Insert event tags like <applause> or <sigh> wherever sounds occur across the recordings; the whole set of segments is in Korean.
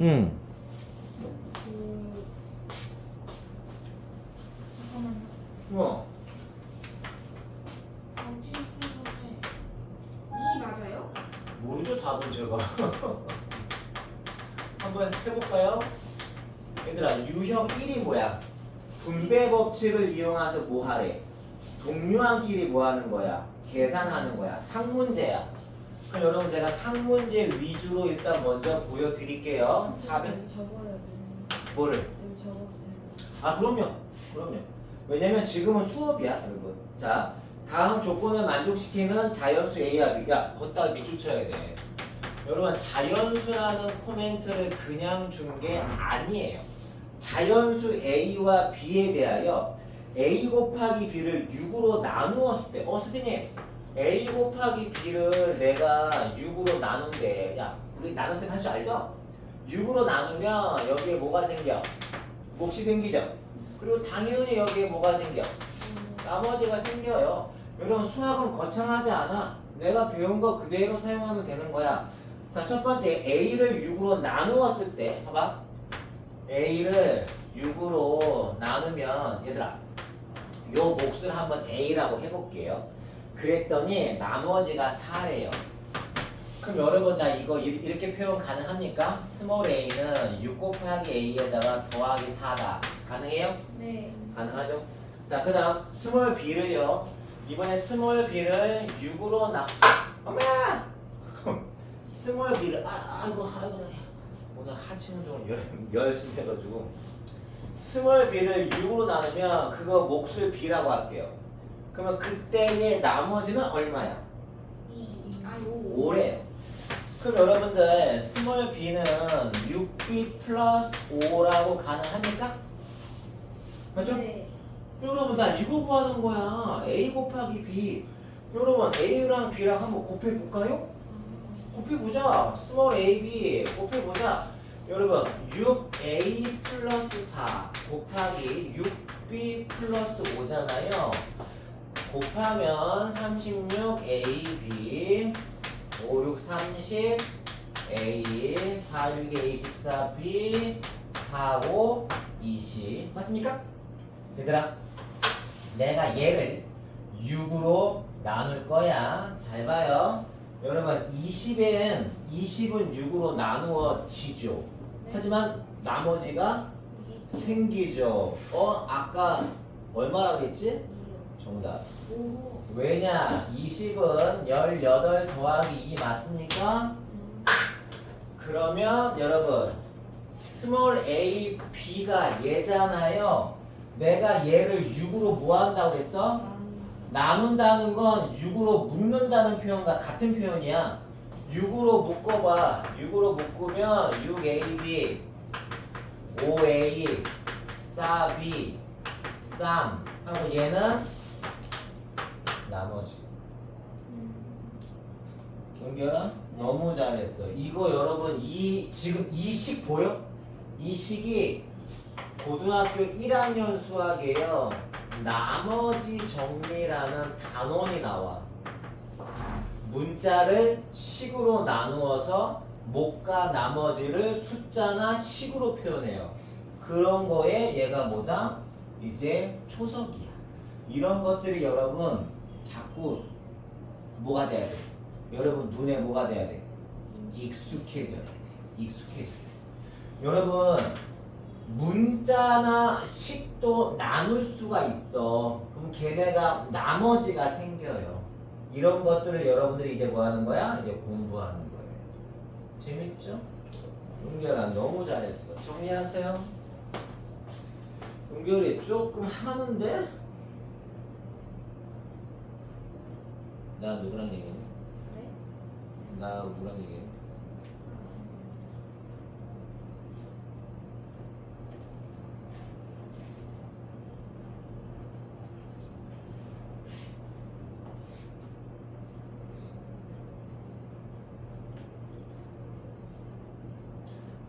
응. 그 잠깐만요. 뭐? 이 맞아요? 모르죠 답은 제가. <laughs> 한번 해볼까요? 얘들아 유형 1이 뭐야? 분배 법칙을 이용해서 뭐 하래? 동료한끼리 뭐 하는 거야? 계산하는 거야. 상문제야. 그럼 여러분 제가 상문제 위주로 일단 먼저 보여드릴게요. 400 여기 적어야 돼. 뭐를? 여기 적어도 돼요. 아 그럼요 그럼요 왜냐면 지금은 수업이야 여러분 자 다음 조건을 만족시키는 자연수 A와 B 야 걷다가 밑줄 쳐야 돼 여러분 자연수라는 코멘트를 그냥 준 게 아니에요 자연수 A와 B에 대하여 A 곱하기 B를 6으로 나누었을 때 어, 스디님 A 곱하기 B를 내가 6으로 나눈대 야 우리 나눗셈 할 줄 알죠? 6으로 나누면 여기에 뭐가 생겨? 몫이 생기죠. 그리고 당연히 여기에 뭐가 생겨? 음, 나머지가 생겨요. 여러분 수학은 거창하지 않아. 내가 배운 거 그대로 사용하면 되는 거야. 자, 첫 번째 A를 6으로 나누었을 때 봐봐. A를 6으로 나누면 얘들아 요 몫을 한번 A라고 해볼게요. 그랬더니 나머지가 4래요. 그럼 여러분 나 이거 이- 이렇게 표현 가능합니까? 스몰 a는 6 곱하기 a에다가 더하기 4다. 가능해요? 네. 가능하죠? 자, 그 다음 스몰 b를요. 이번에 스몰 b를 6으로 나... 엄마! <laughs> 스몰 b를 아, 아이고 아이고 오늘 하체 운동을 열, 열심히 해가지고 스몰 b를 6으로 나누면 그거 몫을 b라고 할게요. 그러면 그때의 나머지는 얼마야? 오. 5래요. 그럼 여러분들 스몰 b는 6b 플러스 5라고 가능합니까? 맞죠? 네. 여러분 나 이거 구하는 거야. a 곱하기 b. 여러분 a랑 b랑 한번 곱해 볼까요? 곱해 보자. 스몰 ab 곱해 보자. 여러분 6a 플러스 4 곱하기 6b 플러스 5잖아요. 곱하면 36ab 5, 6, 30 a 4, 6, a 14b 4, 5, 20 맞습니까? 얘들아 내가 얘를 6으로 나눌 거야 잘 봐요 여러분 20엔 20은 6으로 나누어지죠 네. 하지만 나머지가 이. 생기죠 어 아까 얼마라고 했지? 정답 오. 왜냐 20은 18 더하기 2 맞습니까? 음. 그러면 여러분 스몰 a b가 얘잖아요 내가 얘를 6으로 뭐 한다고 했어? 나눈다는 건 6으로 묶는다는 표현과 같은 표현이야 6으로 묶어봐 6으로 묶으면 6ab 5a 4b 3 하고 얘는 나머지 음. 동결아 너무 잘했어. 이거 여러분 이 지금 이 식 보여? 이 식이 고등학교 1학년 수학이에요. 나머지 정리라는 단원이 나와. 문자를 식으로 나누어서 목과 나머지를 숫자나 식으로 표현해요. 그런 거에 얘가 뭐다? 이제 초석이야. 이런 것들이 여러분 자꾸 뭐가 돼야 돼? 여러분 눈에 뭐가 돼야 돼? 익숙해져야 돼. 익숙해져야 돼. 여러분 문자나 식도 나눌 수가 있어. 그럼 걔네가 나머지가 생겨요. 이런 것들을 여러분들이 이제 뭐 하는 거야? 이제 공부하는 거예요. 재밌죠? 은결아 너무 잘했어. 정리하세요. 은결이 조금 하는데? 나 누구랑 얘기해? 네. 나 누구랑 얘기해?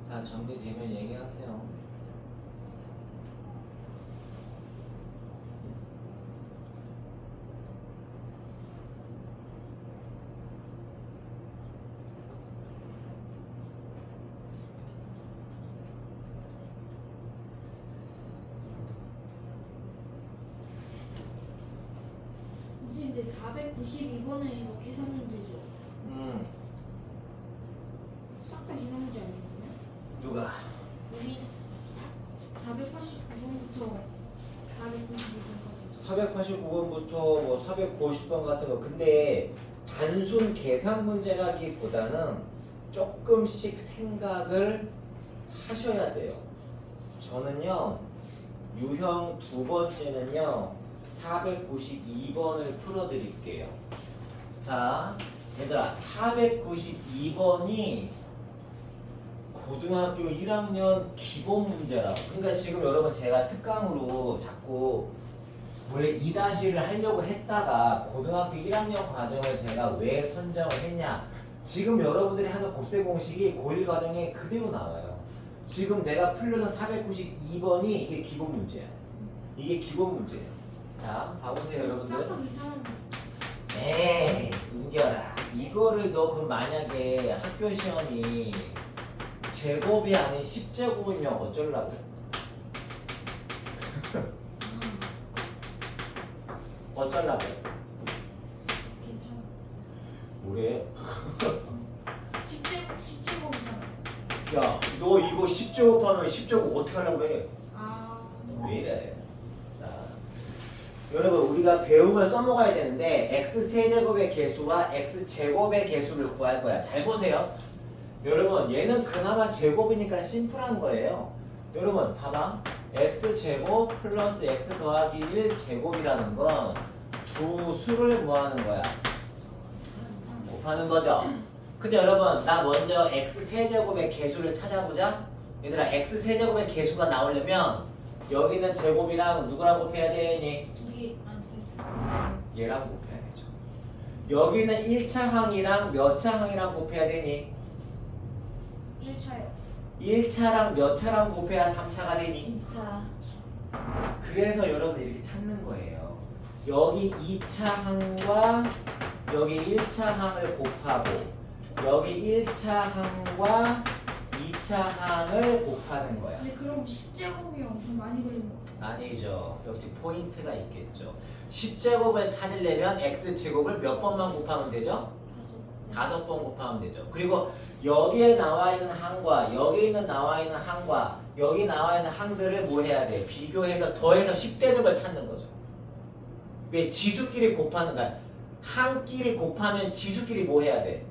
다 정리되면 얘기하세요. 492번에 이거 계산 문제죠. 음 싹 다 계산 문제 아니거든요? 누가 여기 489번부터 492번까지. 489번부터 뭐 490번 같은 거 근데 단순 계산 문제라기보다는 조금씩 생각을 하셔야 돼요. 저는요 유형 두 번째는요 492번을 풀어드릴게요. 자 얘들아 492번이 고등학교 1학년 기본 문제라고. 그러니까 지금 여러분 제가 특강으로 자꾸 원래 2다시를 하려고 했다가 고등학교 1학년 과정을 제가 왜 선정을 했냐. 지금 여러분들이 하는 곱셈 공식이 고1 과정에 그대로 나와요. 지금 내가 풀려는 492번이 이게 기본 문제야. 이게 기본 문제예요. 자, 봐보세요 여러분들. 에이 우겨라 이거를 너 그럼 만약에 학교 시험이 제곱이 아닌 10제곱이면 어쩌려고 <laughs> 어쩌려고 괜찮아. 뭐래? 10제곱 10제곱이잖아. 야너 이거 10제곱하면 10제곱 어떻게 하려고 그래 아. 왜 이래 자 여러분 우리가 배움을 써먹어야 되는데 x 세제곱의 개수와 x 제곱의 개수를 구할 거야. 잘 보세요. 여러분 얘는 그나마 제곱이니까 심플한 거예요. 여러분 봐봐. X 제곱 플러스 x 더하기 1 제곱이라는 건 두 수를 뭐 하는 거야. 곱하는 거죠? 근데 여러분 나 먼저 x 세제곱의 개수를 찾아보자. 얘들아 x 세제곱의 개수가 나오려면 여기는 제곱이랑 누구랑 곱해야 되니? 얘랑 곱해야 되죠 여기는 1차 항이랑 몇 차 항이랑 곱해야 되니? 1차요. 1차랑 몇 차랑 곱해야 3차가 되니? 2차. 그래서 여러분 이렇게 찾는 거예요. 여기 2차 항과 여기 1차 항을 곱하고 여기 1차 항과 2차 항을 곱하는 거야. 근데 그럼 10제곱이 엄청 많이 걸리는 거. 아니죠. 역시 포인트가 있겠죠. 10제곱을 찾으려면 x제곱을 몇 번만 곱하면 되죠? 다섯 번 곱하면 되죠. 그리고 여기에 나와 있는 항과 여기 있는 나와 있는 항과 여기 나와 있는 항들을 뭐 해야 돼? 비교해서 더해서 10되는 걸 찾는 거죠. 왜 지수끼리 곱하는 거야? 항끼리 곱하면 지수끼리 뭐 해야 돼?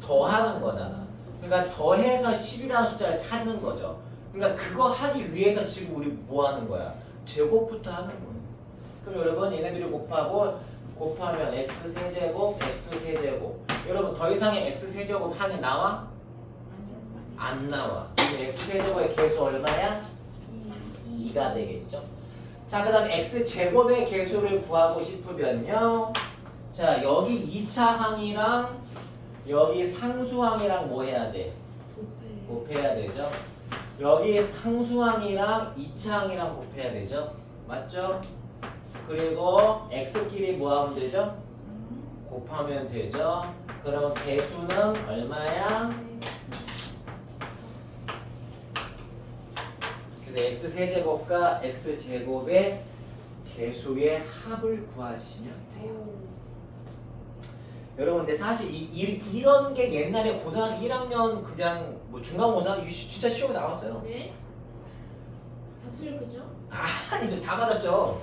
더하는 거잖아. 그러니까 더해서 10이라는 숫자를 찾는 거죠. 그러니까 그거 하기 위해서 지금 우리 뭐 하는 거야? 제곱부터 하는 거예요. 그럼 여러분 얘네들이 곱하고 곱하면 x 세제곱 x 세제곱 여러분 더 이상의 x 세제곱 항이 나와? 안 나와. 그럼 x 세제곱의 개수 얼마야? 2. 2가 되겠죠. 자, 그 다음 x 제곱의 개수를 구하고 싶으면요. 자, 여기 2차 항이랑 여기 상수항이랑 뭐 해야 돼? 곱해. 곱해야 되죠. 여기 상수항이랑 2차 항이랑 곱해야 되죠. 맞죠? 그리고 x끼리 뭐 하면 되죠? 음. 곱하면 되죠. 그럼 개수는 얼마야? 그래서 x 세제곱과 x 제곱의 개수의 합을 구하시면 돼요. 오. 여러분 근데 사실 이, 이, 런 게 옛날에 고등학교 1학년 그냥 뭐 중간고사 시- 진짜 시험에 나왔어요. 네? 다 틀렸겠죠? 아니죠 다 맞았죠.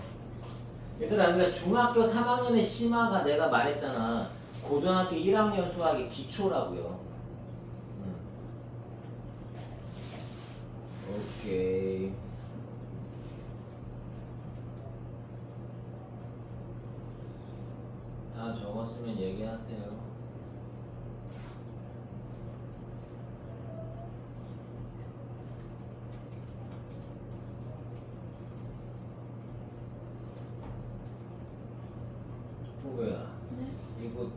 얘들아 그러니까 중학교 3학년의 심화가 내가 말했잖아. 고등학교 1학년 수학의 기초라고요. 음. 오케이. 다 적었으면 얘기하세요. 뭐야? 네. 이거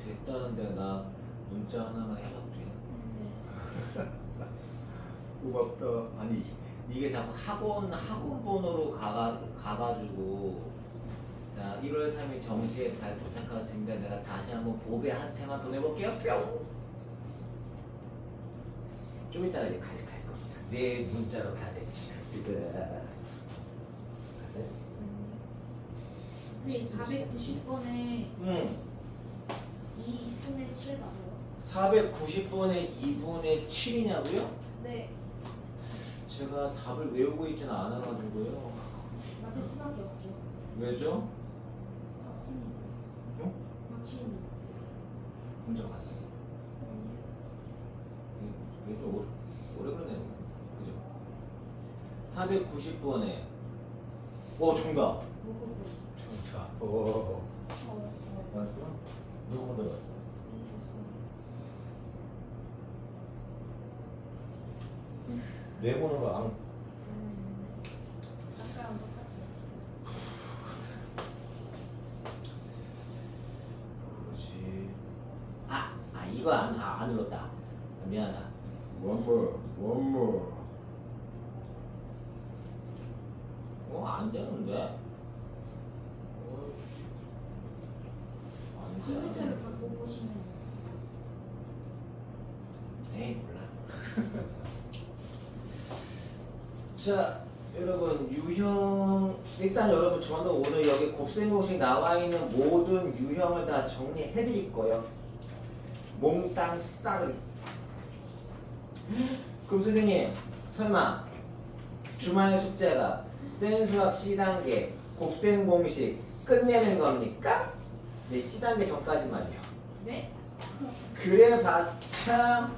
됐다는데 나 문자 하나만 해도 돼? 네. 고맙다. 아니 이게 자꾸 학원 학원 번호로 가가 가가지고 자 1월 3일 정시에 잘 도착하셨습니다. 내가 다시 한번 보배 한 테만 보내볼게요. 뿅. 좀 이따가 이제 갈, 갈 겁니다. 내 문자로 가겠지. 가세요. 근데 490번에 응. 2분의 7 맞아요? 490번에 2분의 7이냐고요? 네. 제가 답을 외우고 있지는 않아가지고요. 맞을 수밖에 없죠. 왜죠? 확신이 있어요. 혼자 가세요. 그게 좀 오래, 오래 걸리네요. 그죠? 490번에 오 정답. 정답. 오. 맞았어? 누구 먼저 봤어? 네 번호로 안. 음. 아까랑 똑같이 했어요. 뭐지? 아, 아 이거 안, 아, 안 눌렀다. 아, 미안하다. One more, one more. 어, 안 되는데? 어이씨. 안 돼. 컴퓨터를 바꿔보시면 에이 몰라. <laughs> 자 여러분 유형 일단 여러분 저는 오늘 여기 곱셈공식 나와 있는 모든 유형을 다 정리해 드릴 거예요. 몽땅 싸그리. 그럼 선생님 설마 주말 숙제가 센 수학 C단계 곱셈 공식 끝내는 겁니까? 네 C단계 전까지만요. 네? 그래봤자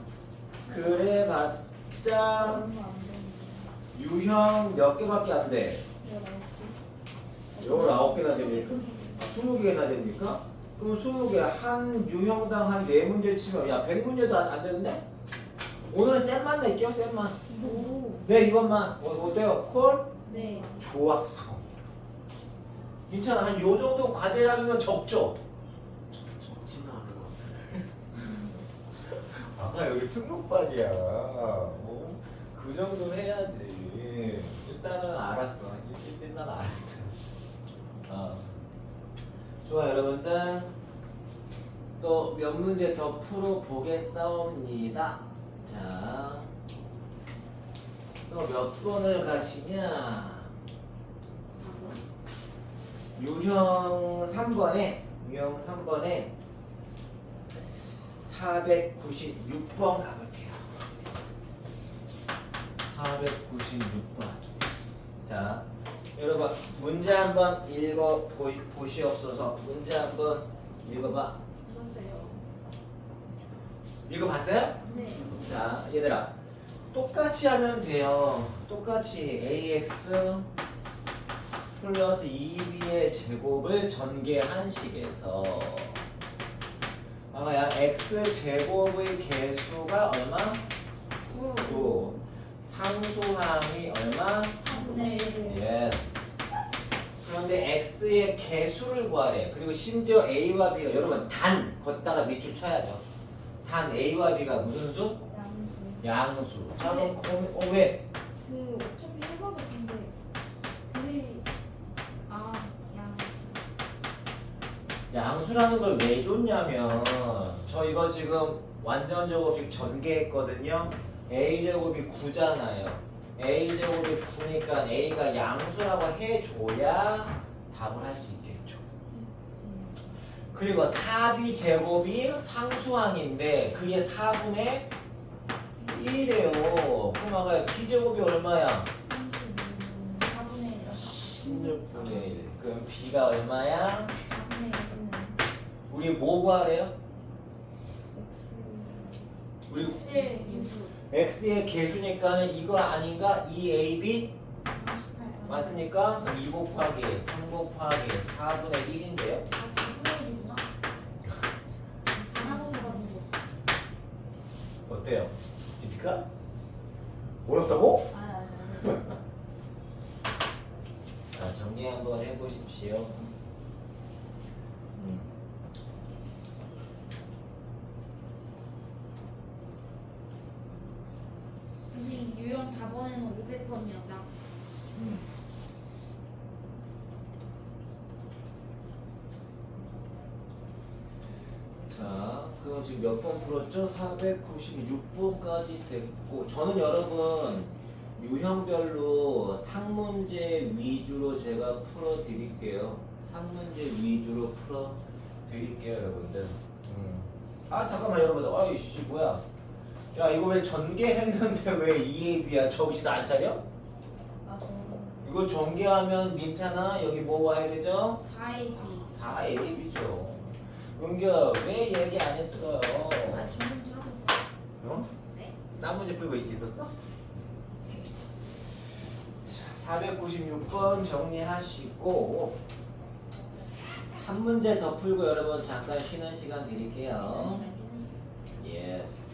그래봤자. 유형 몇 개밖에 안 돼. 19개나 됩니까? 아, 20개나 됩니까? 그럼 20개 한 유형당 한 4문제 치면 야 100문제도 안, 안 되는데? 오늘은 쌤만 낼게요 쌤만 오. 네 이것만 어, 어때요? 콜? 네. 좋았어 괜찮아 한 요 정도 과제량이면 적죠? 적지는 않은 것 같아 <laughs> 아까 여기 특목반이야 어? 그 정도는 해야지 일단은 알았어 일- 일단 알았어 어. 좋아 여러분들 또 몇 문제 더 풀어보겠사옵니다 자 또 몇 번을 가시냐 유형 3번에 유형 3번에 496번 가볼게요. 496번. 자, 여러분 문제 한번 읽어 보, 보시옵소서. 문제 한번 읽어봐. 읽어봤어요? 네. 자, 얘들아. 똑같이 하면 돼요. 똑같이 ax 플러스 2b의 제곱을 전개한 식에서 아마 양 x 제곱의 개수가 얼마? 9. 9. 상수항이 얼마? 3분의 1. 예스. 그런데 x의 개수를 구하래. 그리고 심지어 a와 b가 여러분 단 걷다가 밑줄 쳐야죠. 단 a와 b가 무슨 수? 양수. 양수. 자 그럼 고- 어, 왜? 그 어차피 해봐도 근데 그래 아 양. 양수라는 걸 왜 줬냐면 저 이거 지금 완전 제곱이 전개했거든요. a 제곱이 9잖아요. a 제곱이 9니까 a가 양수라고 해줘야 답을 할 수 있겠죠. 그리고 4b 제곱이 상수항인데 그게 4분의 1이래요. 그럼 아까 b 제곱이 얼마야? 4분의 16분의 1. 그럼 b가 얼마야? 4분의 1은 우리 뭐 구하래요? 우리 X의 개수 x의 개수니까는 이거 아닌가? 2ab 48. 맞습니까? 그럼 2 곱하기 3 곱하기 4분의 1인데요. 아 4분의 1이구나. 4하고 가는 거. 어때요? 됩니까? 어렵다고? 아, 아, <laughs> 자, 정리 한번 해보십시오. 음. 선생님 유형 4번에는 500번이었다. 음. 자, 그럼 지금 몇 번 풀었죠? 496번까지 됐고 저는 여러분 유형별로 상문제 위주로 제가 풀어 드릴게요. 상문제 위주로 풀어 드릴게요, 여러분들. 음. 아 잠깐만 여러분들, 아이씨 뭐야? 야 이거 왜 전개했는데 왜 EAB야? 정신 안 차려? 아 저는 이거 전개하면 민찬아 여기 뭐 와야 되죠? 4AB 4AB죠. 은규 왜 얘기 안 했어요? 아 저는 들어갔어요 어? 네? 딴 문제 풀고 있었어? 496번 정리하시고 한 문제 더 풀고 여러분 잠깐 쉬는 시간 드릴게요. 예스.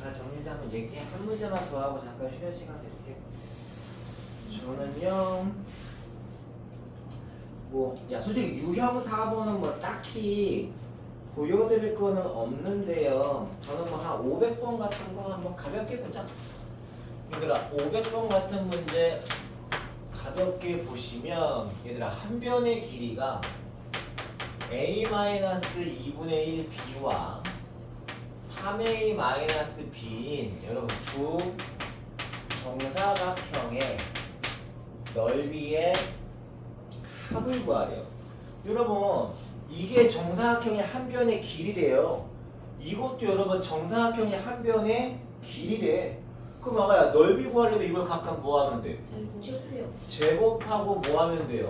자 얘기해 한 문제만 더 하고 잠깐 쉬는 시간 드릴게요. 저는요. 뭐, 야, 솔직히 유형 4번은 뭐 딱히 보여드릴 거는 없는데요. 저는 뭐 한 500번 같은 거 한번 가볍게 보자. 얘들아, 500번 같은 문제 가볍게 보시면, 얘들아, 한 변의 길이가 a-2분의 1 b와 3a b인 여러분 두 정사각형의 넓이의 합을 구하래요. 여러분 이게 정사각형의 한 변의 길이래요. 이것도 여러분 정사각형의 한 변의 길이래. 그럼 아가야 넓이 구하려면 이걸 각각 뭐 하면 돼? 제곱하고 뭐 하면 돼요?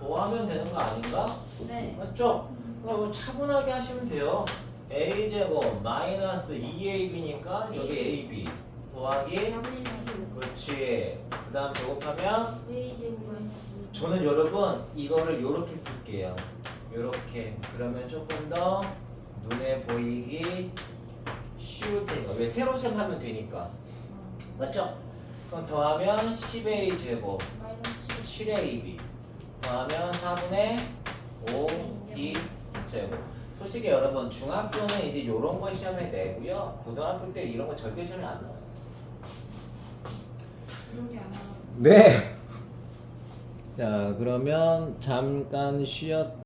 더하면 되는 거 아닌가? 네 맞죠? 그럼 차분하게 하시면 돼요. A 제곱 마이너스 2ab니까 여기 ab 더하기 4분의 45 그렇지. 그 다음 제곱하면 A제곱 마이너스 저는 여러분 이거를 요렇게 쓸게요. 요렇게. 그러면 조금 더 눈에 보이기 쉬울 테니까. 왜? 세로 생하면 되니까. 맞죠? 그럼 더하면 10a 제곱 마이너스 7ab 더하면 4분의 5 2 제곱 솔직히 여러분 중학교는 이제 요런 거 시험에 내고요. 고등학교 때 이런 거 절대 시험에 안 나와요. 안 네. 자, 그러면 잠깐 쉬었